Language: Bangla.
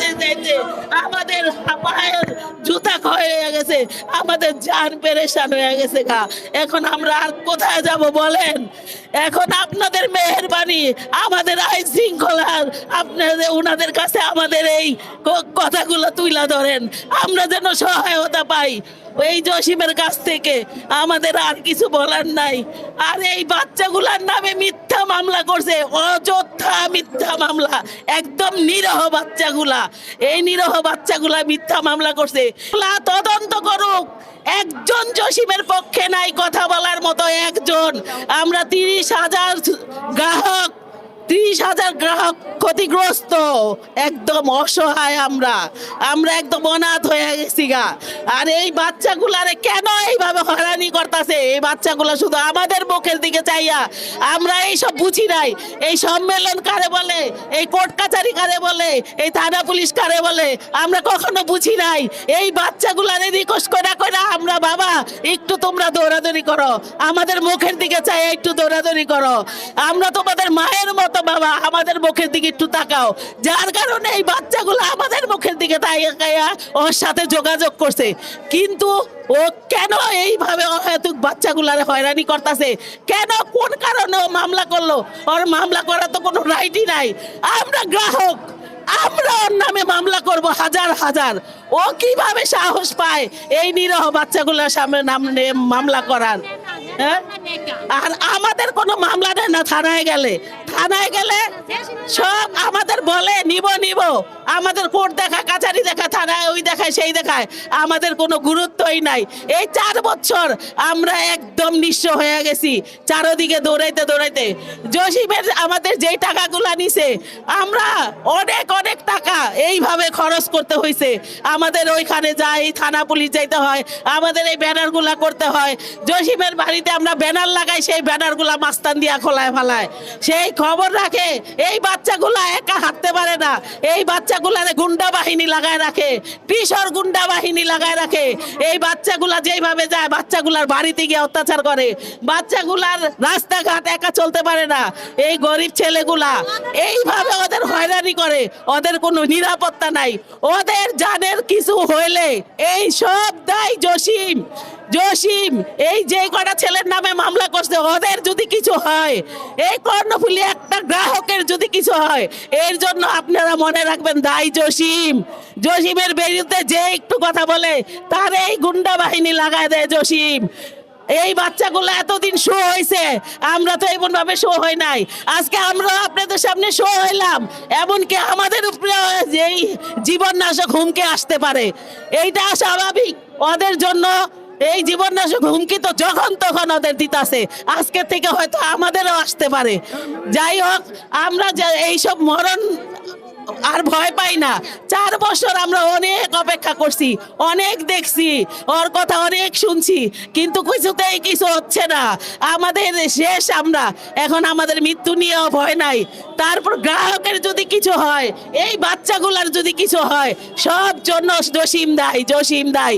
যাইতে যাইতে আমাদের পায়ের জুতা ক্ষয় হয়ে গেছে, আমাদের জান পেরেশান হয়ে গেছে গা। এখন আমরা আর কোথায় যাব বলেন? এখন আপনাদের মেহরবানি, আমাদের আইন শৃঙ্খলার, আপনাদের ওনাদের কাছে আমাদের এই কথাগুলো তুইলা ধরেন। আমরা যেন সহায়তা পাই। এই জসিমের কাছ থেকে আমাদের আর কিছু বলার নাই। আর এই বাচ্চাগুলার নামে মিথ্যা মামলা করছে, অযথা মিথ্যা মামলা। একদম নিরহ বাচ্চাগুলা। এই নিরহ বাচ্চাগুলা মিথ্যা মামলা করছে। তদন্ত করুক। একজন জসিমের পক্ষে নাই কথা বলার মতো একজন। আমরা তিরিশ হাজার গ্রাহক ত্রিশ হাজার গ্রাহক ক্ষতিগ্রস্ত। একদম অসহায় আমরা। আমরা একদম অনাথ হয়ে গেছি গা। আর এই বাচ্চাগুলারে কেন এইভাবে হয়রানি করতেছে? এই বাচ্চাগুলা শুধু আমাদের মুখের দিকে চাইয়া। আমরা এইসব বুঝি নাই। এই সম্মেলন কারে বলে? এই কোর্ট কাছারি কারে বলে? এই থানা পুলিশ কারে বলে? আমরা কখনো বুঝি নাই। এই বাচ্চাগুলারে রিকোয়েস্ট করে করে আমরা, বাবা, একটু তোমরা দৌড়াদৌড়ি করো। আমাদের মুখের দিকে চাই একটু দৌড়াদৌড়ি করো। আমরা তোমাদের মায়ের মতো বাবা, আমাদের মুখের দিকে একটু তাকাও। যার কারণে এই বাচ্চাগুলো আমাদের মুখের দিকে তাকাইয়া ওর সাথে যোগাযোগ করছে। কিন্তু ও কেন এইভাবে অহেতুক বাচ্চাগুলার হয়রানি করতেছে? কেন, কোন কারণে ও মামলা করল? ওর মামলা করার তো কোনো রাইটই নাই। আমরা গ্রাহক, আমরা ওর নামে মামলা করব হাজার হাজার। ও কীভাবে সাহস পায় এই নিরহ বাচ্চাগুলোর সামনে নাম মামলা করার? হ্যাঁ? আর আমাদের কোনো মামলা নেই না, থানায় গেলে। থানায় গেলে সব আমাদের বলে, নিব নিব। আমাদের কোর্ট দেখা কাছারি দেখা থানায় ওই দেখায়, সেই দেখায়। আমাদের কোনো গুরুত্বই নাই। এই চার বছর আমরা একদম নিঃস্ব হয়ে গেছি, চারোদিকে দৌড়াইতে দৌড়াইতে। জসিমের আমাদের যেই টাকাগুলা নিছে, আমরা অনেক অনেক টাকা এইভাবে খরচ করতে হয়েছে আমাদের ওইখানে যাই, থানা পুলিশ যাইতে হয়, আমাদের এই ব্যানারগুলা করতে হয়। জসিমের বাড়িতে আমরা ব্যানার লাগাই সেই ব্যানারগুলা মাস্তান দিয়া খোলায় ফালায়। সেই খবর রাখে, এই বাচ্চাগুলা একা হাঁটতে পারে না। এই বাচ্চাগুলারে গুন্ডা বাহিনী লাগায় রাখে, কিশোর গুন্ডা বাহিনী লাগায় রাখে। এই বাচ্চাগুলা যেইভাবে যায়, বাচ্চাগুলার বাড়িতে গিয়ে অত্যাচার করে। বাচ্চাগুলার রাস্তাঘাট একা চলতে পারে না। এই গরিব ছেলেগুলা, এইভাবে ওদের হয়রানি করে, ওদের কোনো নিরাপত্তা নাই। ওদের জানের কিছু হইলে, এই সব দায় জসিম। জসিম, এই যে কটা ছেলের নামে মামলা করছে, ওদের যদি কিছু হয়, এই কর্ণফুলি একটা গ্রাহকের যদি কিছু হয়, এর জন্য আপনারা মনে রাখবেন দায় জসিম। জসিমের বিরুদ্ধে যে একটু কথা বলে, তার এই গুন্ডা বাহিনী লাগায় দেয় জসিম। এই বাচ্চাগুলো এতদিন শো হয়েছে, আমরা তো এমন ভাবে শো হয় নাই। আজকে আমরা আপনাদের সামনে শো হইলাম, এমনকি আমাদের উপরে এই জীবন নাশক হুমকে আসতে পারে, এইটা স্বাভাবিক। ওদের জন্য এই জীবন নাশক হুমকি তো যখন তখন ওদের দিতাছে, আজকে থেকে হয়তো আমাদেরও আসতে পারে। যাই হোক, আমরা এইসব মরণ আর ভয় পাই না। চার বছর আমরা অনেক অপেক্ষা করছি, অনেক দেখছি, ওর কথা অনেক শুনছি, কিন্তু কিছুতেই কিছু হচ্ছে না। আমাদের শেষ আমরা, এখন আমাদের মৃত্যু নিয়েও ভয় নাই। তারপর গ্রাহকের যদি কিছু হয়, এই বাচ্চাগুলার যদি কিছু হয়, সব জন্য জসিম দায় জসিম দায়